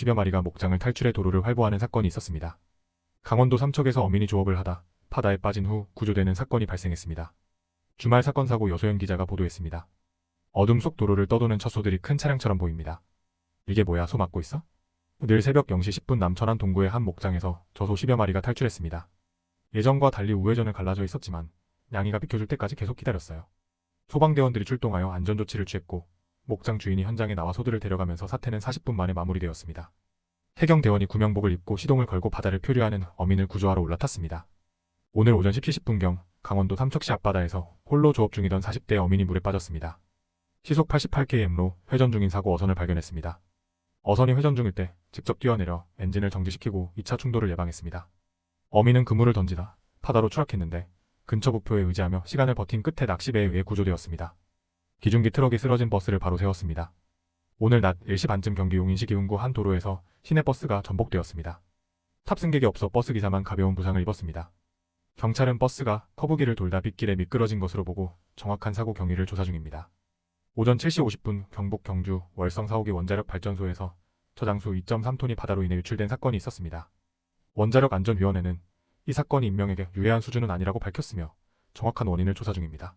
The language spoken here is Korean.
10여 마리가 목장을 탈출해 도로를 활보하는 사건이 있었습니다. 강원도 삼척에서 어민이 조업을 하다 바다에 빠진 후 구조되는 사건이 발생했습니다. 주말 사건 사고 여소영 기자가 보도했습니다. 어둠 속 도로를 떠도는 첫 소들이 큰 차량처럼 보입니다. 이게 뭐야 소 맞고 있어? 늘 새벽 0시 10분 남천안 동구의 한 목장에서 저소 10여 마리가 탈출했습니다. 예전과 달리 우회전을 갈라져 있었지만 양이가 비켜줄 때까지 계속 기다렸어요. 소방대원들이 출동하여 안전조치를 취했고 목장 주인이 현장에 나와 소들을 데려가면서 사태는 40분 만에 마무리되었습니다. 해경 대원이 구명복을 입고 시동을 걸고 바다를 표류하는 어민을 구조하러 올라탔습니다. 오늘 오전 10시 10분경 강원도 삼척시 앞바다에서 홀로 조업 중이던 40대 어민이 물에 빠졌습니다. 시속 88km로 회전 중인 사고 어선을 발견했습니다. 어선이 회전 중일 때 직접 뛰어내려 엔진을 정지시키고 2차 충돌을 예방했습니다. 어민은 그물을 던지다 바다로 추락했는데 근처 부표에 의지하며 시간을 버틴 끝에 낚시배에 의해 구조되었습니다. 기중기 트럭이 쓰러진 버스를 바로 세웠습니다. 오늘 낮 1시 반쯤 경기 용인시 기흥구 한 도로에서 시내버스가 전복되었습니다. 탑승객이 없어 버스 기사만 가벼운 부상을 입었습니다. 경찰은 버스가 커브길을 돌다 빗길에 미끄러진 것으로 보고 정확한 사고 경위를 조사 중입니다. 오전 7시 50분 경북 경주 월성 4호기 원자력 발전소에서 저장수 2.3톤이 바다로 인해 유출된 사건이 있었습니다. 원자력 안전위원회는 이 사건이 인명에게 유해한 수준은 아니라고 밝혔으며 정확한 원인을 조사 중입니다.